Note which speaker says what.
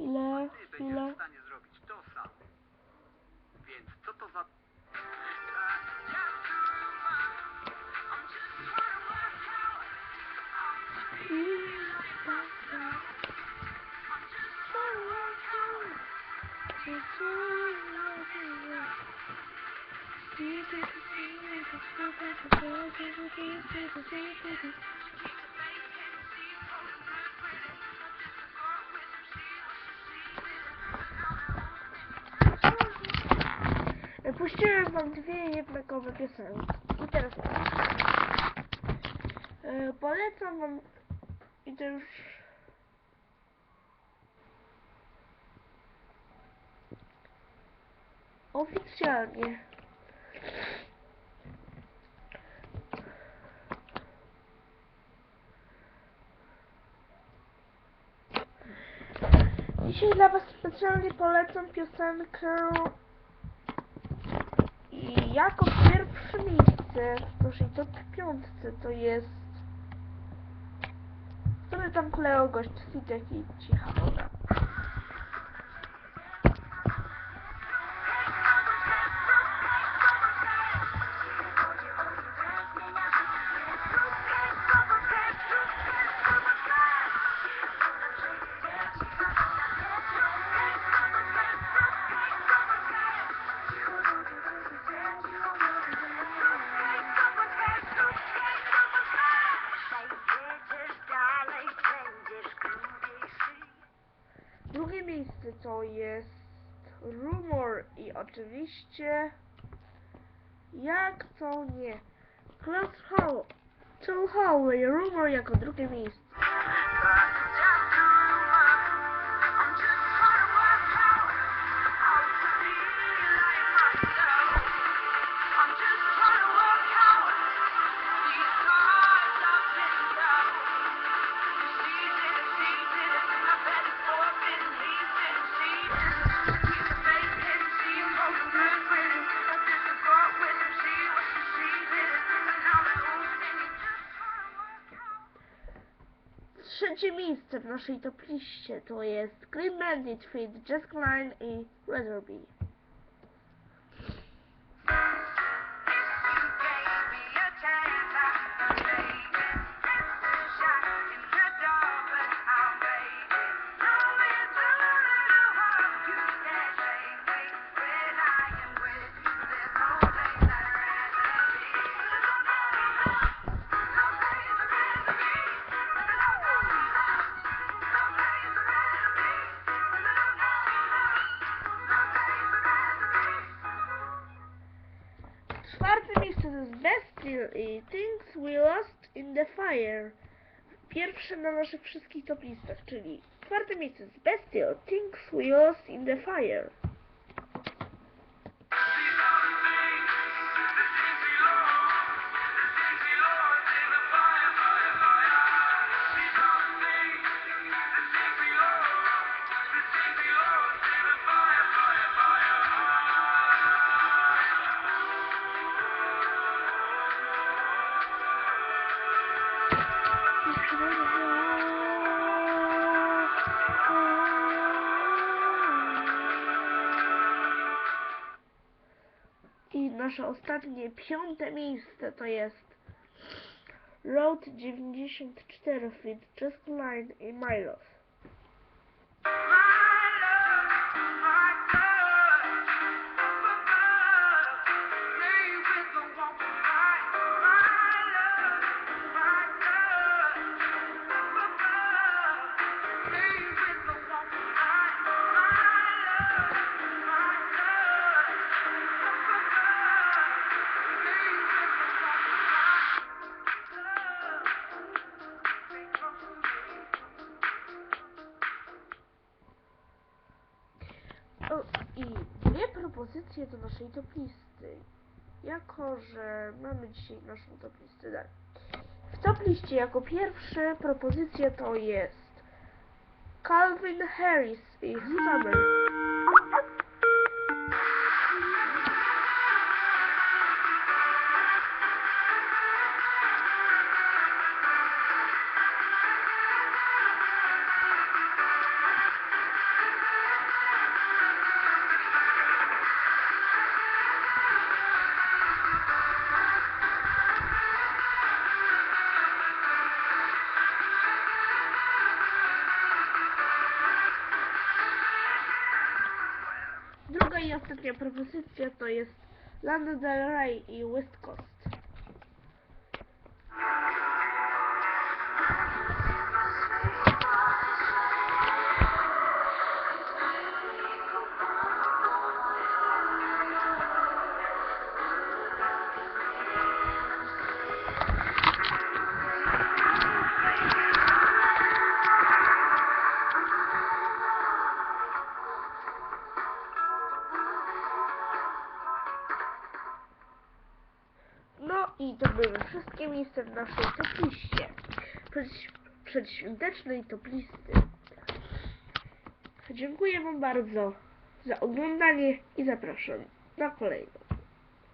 Speaker 1: Chwilę, chwilę.
Speaker 2: Thank you.
Speaker 1: Puściłem wam dwie jednakowe piosenki. I teraz. E, polecam wam i to już oficjalnie. Dzisiaj dla was specjalnie polecam piosenkę jako pierwsze miejsce w naszej top piątce to jest który tam Kleo gość Sitek i cicha to jest Rumor i oczywiście jak to nie Klaus Hall Hallway Rumor jako drugie miejsce. Miejsce w naszej top liście to jest Green Bandit feat. Jessica Line i Weatherby. Czwarte miejsce to jest Bestial i Things We Lost in the Fire. Pierwsze na naszych wszystkich top listach, czyli czwarte miejsce jest Bestial, Things We Lost in the Fire. Nasze ostatnie, piąte miejsce to jest Road 94 feet Just Line i Milos. Dwie propozycje do naszej top listy. Jako, że mamy dzisiaj naszą top listę dalej. W top liście jako pierwsze propozycja to jest Calvin Harris i Summer. I ostatnia propozycja to jest Lana Del Rey i West Coast. Wszystkie miejsca w naszej topliście. Przed- Przedświątecznej toplisty. Dziękuję Wam bardzo za oglądanie i zapraszam na kolejną.